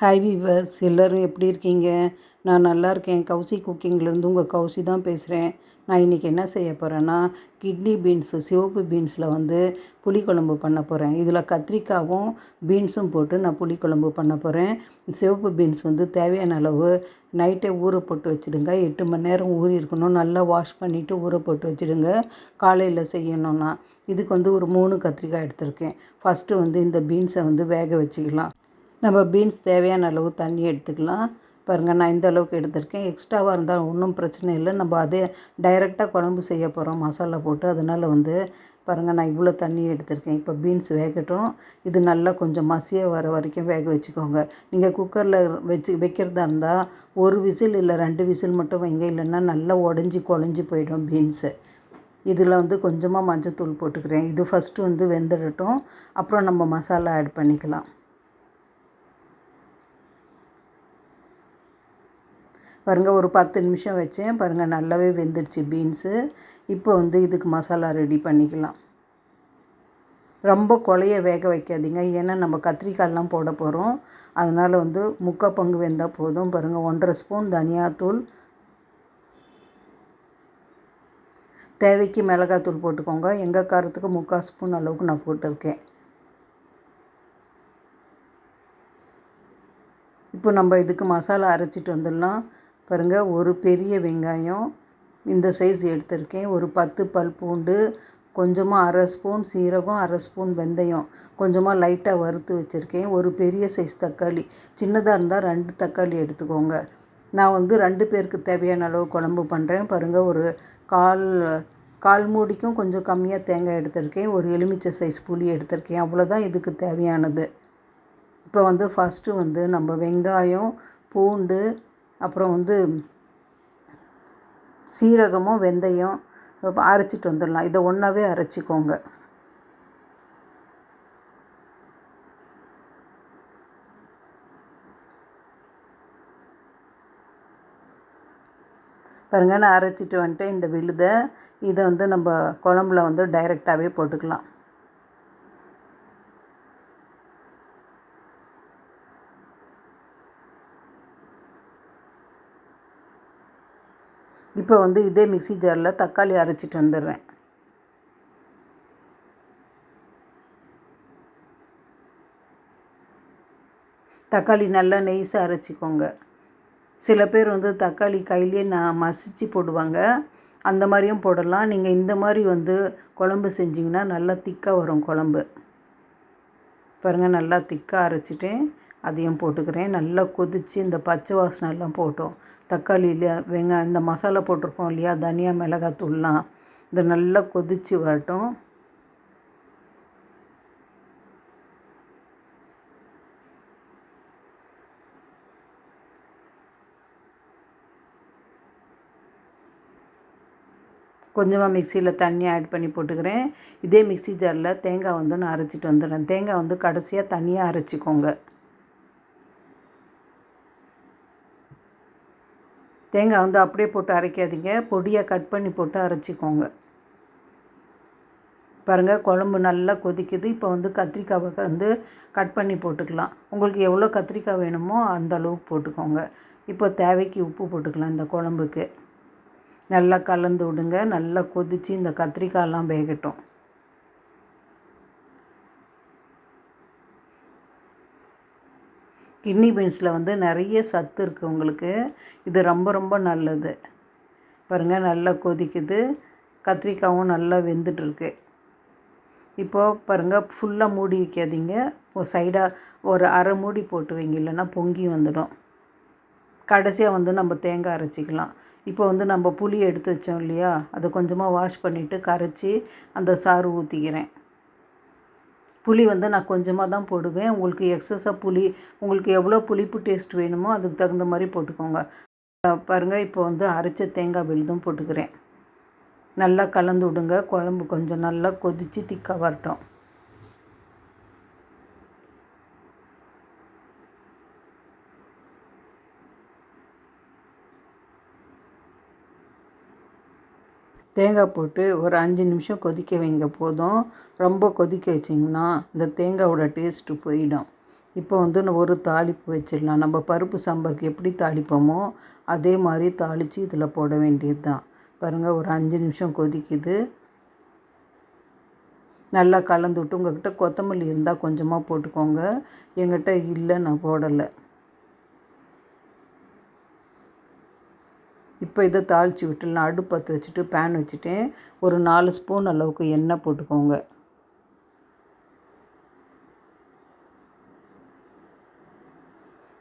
Hi viewers எல்லோரும் எப்படி இருக்கீங்க? நான் நல்லா இருக்கேன். கௌசி குக்கிங்லேருந்து உங்கள் கௌசி தான் பேசுகிறேன் நான் இன்றைக்கி என்ன செய்ய போகிறேன்னா கிட்னி பீன்ஸு சிவப்பு பீன்ஸில் வந்து புளிக்குழம்பு பண்ண போகிறேன் இதில் கத்திரிக்காவும் பீன்ஸும் போட்டு நான் புளிக்குழம்பு பண்ண போகிறேன் சிவப்பு பீன்ஸ் வந்து தேவையான அளவு நைட்டே ஊற போட்டு வச்சுடுங்க. எட்டு மணி நேரம் ஊறி இருக்கணும். நல்லா வாஷ் பண்ணிவிட்டு ஊற போட்டு வச்சுடுங்க. காலையில் செய்யணும்னா இதுக்கு வந்து ஒரு மூணு கத்திரிக்காய் எடுத்திருக்கேன். ஃபஸ்ட்டு வந்து இந்த பீன்ஸை வந்து வேக வச்சுக்கலாம். நம்ம பீன்ஸ் தேவையான அளவு தண்ணி எடுத்துக்கலாம். பாருங்கள் நான் இந்த அளவுக்கு எடுத்திருக்கேன். எக்ஸ்ட்ராவாக இருந்தால் ஒன்றும் பிரச்சனை இல்லை. நம்ம அதே டைரெக்டாக குழம்பு செய்ய போகிறோம் மசாலா போட்டு அதனால் வந்து பாருங்கள் நான் இவ்வளோ தண்ணி எடுத்திருக்கேன். இப்போ பீன்ஸ் வேகட்டும். இது நல்லா கொஞ்சம் மசியாக வர வரைக்கும் வேக வச்சுக்கோங்க. நீங்கள் குக்கரில் வச்சு வைக்கிறதா இருந்தால் ஒரு விசில் இல்லை ரெண்டு விசில் மட்டும் வைங்க. இல்லைன்னா நல்லா உடஞ்சி குழஞ்சி போயிடும் பீன்ஸு. இதில் வந்து கொஞ்சமாக மஞ்சத்தூள் போட்டுக்கிறேன். இது ஃபஸ்ட்டு வந்து வெந்துடட்டும். அப்புறம் நம்ம மசாலா ஆட் பண்ணிக்கலாம். பாருங்கள் ஒரு பத்து நிமிஷம் வச்சேன். பாருங்கள் நல்லாவே வெந்துடுச்சு பீன்ஸு. இப்போ வந்து இதுக்கு மசாலா ரெடி பண்ணிக்கலாம். ரொம்ப கொலைய வேக வைக்காதீங்க. ஏன்னா நம்ம கத்திரிக்காயெலாம் போட போகிறோம் அதனால் வந்து முக்கால் பங்கு வெந்தால் போதும். பாருங்கள் ஒன்றரை ஸ்பூன் தனியாத்தூள். தேவைக்கு மிளகாத்தூள் போட்டுக்கோங்க. எங்கள் காரத்துக்கு முக்கால் ஸ்பூன் அளவுக்கு நான் போட்டிருக்கேன். இப்போ நம்ம இதுக்கு மசாலா அரைச்சிட்டு வந்துடலாம். பாருங்கள் ஒரு பெரிய வெங்காயம் இந்த சைஸ் எடுத்திருக்கேன். ஒரு பத்து பல் பூண்டு கொஞ்சமாக அரை ஸ்பூன் சீரகம் அரை ஸ்பூன் வெந்தயம் கொஞ்சமாக லைட்டாக வறுத்து வச்சுருக்கேன். ஒரு பெரிய சைஸ் தக்காளி சின்னதாக இருந்தால் ரெண்டு தக்காளி எடுத்துக்கோங்க. நான் வந்து ரெண்டு பேருக்கு தேவையான அளவு குழம்பு பண்ணுறேன் பாருங்கள் ஒரு கால் கால் மூடிக்கும் கொஞ்சம் கம்மியாக தேங்காய் எடுத்திருக்கேன். ஒரு எலுமிச்சை சைஸ் புளி எடுத்திருக்கேன். அவ்வளோதான் இதுக்கு தேவையானது. இப்போ வந்து ஃபஸ்ட்டு வந்து நம்ம வெங்காயம் பூண்டு அப்புறம் வந்து சீரகமும் வெந்தயம் அரைச்சிட்டு வந்துடலாம். இதை ஒன்றாவே அரைச்சிக்கோங்க. பாருங்க நான் அரைச்சிட்டு வந்துட்டு இந்த விழுதை இதை வந்து நம்ம குழம்புல வந்து டைரெக்டாகவே போட்டுக்கலாம். இப்போ வந்து இதே மிக்சி ஜாரில் தக்காளி அரைச்சிட்டு வந்துடுறேன். தக்காளி நல்லா நெய்ஸாக அரைச்சிக்கோங்க. சில பேர் வந்து தக்காளி கையிலே நான் மசிச்சு போடுவாங்க. அந்த மாதிரியும் போடலாம். நீங்கள் இந்த மாதிரி வந்து குழம்பு செஞ்சிங்கன்னா நல்லா திக்காக வரும் குழம்பு. பாருங்கள் நல்லா திக்காக அரைச்சிட்டேன். அதையும் போட்டுக்கிறேன். நல்லா கொதித்து இந்த பச்சை வாசனை எல்லாம் போட்டோம். தக்காளியில் வெங்காயம் இந்த மசாலா போட்டிருக்கோம் இல்லையா? தனியா மிளகாத்தூள்லாம் இது நல்லா கொதித்து வரட்டும். கொஞ்சமாக மிக்சியில் தண்ணி ஆட் பண்ணி போட்டுக்கிறேன். இதே மிக்சி ஜாரில் தேங்காய் வந்து நான் அரைச்சிட்டு வந்துடுறேன். தேங்காய் வந்து கடைசியாக தனியாக அரைச்சிக்கோங்க. தேங்காய் வந்து அப்படியே போட்டு அரைக்காதீங்க. பொடியாக கட் பண்ணி போட்டு அரைச்சிக்கோங்க. பாருங்கள் குழம்பு நல்லா கொதிக்குது. இப்போ வந்து கத்திரிக்காவை வந்து கட் பண்ணி போட்டுக்கலாம். உங்களுக்கு எவ்வளோ கத்திரிக்காய் வேணுமோ அந்த அளவுக்கு போட்டுக்கோங்க. இப்போ தேவைக்கு உப்பு போட்டுக்கலாம் இந்த குழம்புக்கு. நல்லா கலந்து விடுங்க. நல்லா கொதித்து இந்த கத்திரிக்காயெல்லாம் வேகட்டும். கிட்னி பீன்ஸில் வந்து நிறைய சத்து இருக்குது உங்களுக்கு. இது ரொம்ப ரொம்ப நல்லது. பாருங்கள் நல்லா கொதிக்குது. கத்திரிக்காயும் நல்லா வெந்துட்டுருக்கு. இப்போது பாருங்கள் ஃபுல்லாக மூடி வைக்காதீங்க. இப்போ சைடாக ஒரு அரை மூடி போட்டு வைங்க. இல்லைன்னா பொங்கி வந்துடும். கடைசியாக வந்து நம்ம தேங்காய் அரைச்சிக்கலாம். இப்போ வந்து நம்ம புளி எடுத்து வச்சோம் இல்லையா? அதை கொஞ்சமாக வாஷ் பண்ணிவிட்டு கரைச்சி அந்த சாறு ஊற்றிக்கிறேன் புளி வந்து நான் கொஞ்சமாக தான் போடுவேன். உங்களுக்கு எக்ஸஸாக புளி உங்களுக்கு எவ்வளோ புளிப்பு டேஸ்ட் வேணுமோ அதுக்கு தகுந்த மாதிரி போட்டுக்கோங்க. பாருங்கள் இப்போ வந்து அரைச்ச தேங்காய் விழுதும் போட்டுக்கிறேன். நல்லா கலந்து விடுங்க. குழம்பு கொஞ்சம் நல்லா கொதித்து திக்காக வரட்டும். தேங்காய் போட்டு ஒரு அஞ்சு நிமிஷம் கொதிக்க வைங்க போதும். ரொம்ப கொதிக்க வச்சிங்கன்னா இந்த தேங்காயோட டேஸ்ட்டு போயிடும். இப்போ வந்து நான் ஒரு தாளிப்பு வச்சிடலாம். நம்ம பருப்பு சாம்பாருக்கு எப்படி தாளிப்போமோ அதே மாதிரி தாளித்து இதில் போட வேண்டியது தான். பாருங்கள் ஒரு அஞ்சு நிமிஷம் கொதிக்குது. நல்லா கலந்து விட்டு உங்கள்கிட்ட கொத்தமல்லி இருந்தால் கொஞ்சமாக போட்டுக்கோங்க. எங்கிட்ட இல்லை நான் போடலை. இப்போ இதை தாளித்து விட்டுலாம் அடுப்பு பற்ற வச்சுட்டு பேன் வச்சுட்டேன். ஒரு நாலு ஸ்பூன் அளவுக்கு எண்ணெய் போட்டுக்கோங்க.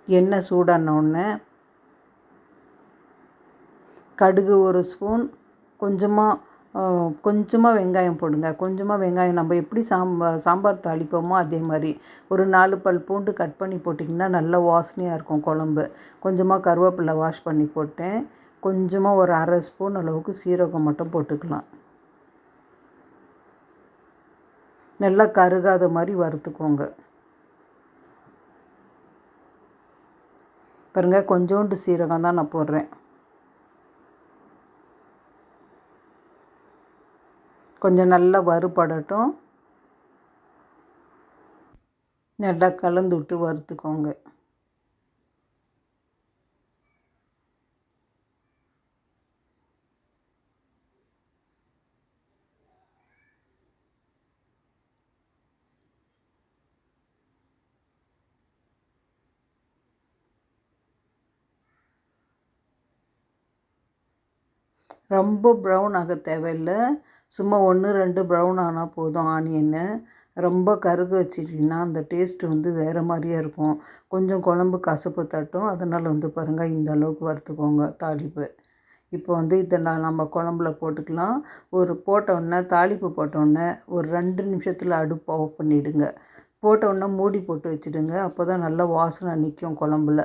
எண்ணெய் சூடான உடனே கடுகு ஒரு ஸ்பூன் கொஞ்சமாக கொஞ்சமாக வெங்காயம் போடுங்க. கொஞ்சமாக வெங்காயம் நம்ம எப்படி சாம்பார் சாம்பார் தாளிப்போமோ அதே மாதிரி. ஒரு நாலு பல் பூண்டு கட் பண்ணி போட்டிங்கன்னா நல்லா வாசனையாக இருக்கும் குழம்பு. கொஞ்சமாக கருவேப்பிலை வாஷ் பண்ணி போட்டேன். கொஞ்சமாக ஒரு அரை ஸ்பூன் அளவுக்கு சீரகம் மட்டும் போட்டுக்கலாம். நல்லா கருகாத மாதிரி வறுத்துக்கோங்க. பாருங்கள் கொஞ்சோண்டு சீரகம் தான் நான் போடுறேன். கொஞ்சம் நல்லா வறுபடட்டும். நல்லா கலந்து விட்டு வறுத்துக்கோங்க. ரொம்ப ப்ரௌன் ஆக தேவையில்லை. சும்மா ஒன்று ரெண்டு ப்ரௌன் ஆனால் போதும் ஆனியன்னு ரொம்ப கருக வச்சிட்டிங்கன்னா அந்த டேஸ்ட்டு வந்து வேறு மாதிரியே இருக்கும். கொஞ்சம் குழம்பு கசப்பு தட்டும். அதனால் வந்து பாருங்கள் இந்த அளவுக்கு வறுத்துக்கோங்க தாளிப்பு. இப்போ வந்து இதை நான் நம்ம குழம்புல போட்டுக்கலாம். ஒரு போட்டோன்னே தாளிப்பு போட்டோடனே ஒரு ரெண்டு நிமிஷத்தில் அடுப்பு ஆஃப் பண்ணிவிடுங்க போட்டோன்னே மூடி போட்டு வச்சுடுங்க. அப்போ தான் நல்லா வாசனை நிற்கும் குழம்புல.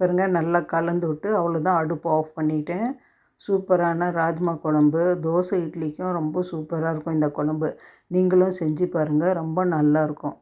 பாருங்க நல்லா கலந்து விட்டு அவ்வளோதான் அடுப்பு ஆஃப் பண்ணிட்டேன். சூப்பரான ராஜ்மா குழம்பு தோசை இட்லிக்கும் ரொம்ப சூப்பராக இருக்கும் இந்த குழம்பு. நீங்களும் செஞ்சு பாருங்கள் ரொம்ப நல்லாயிருக்கும்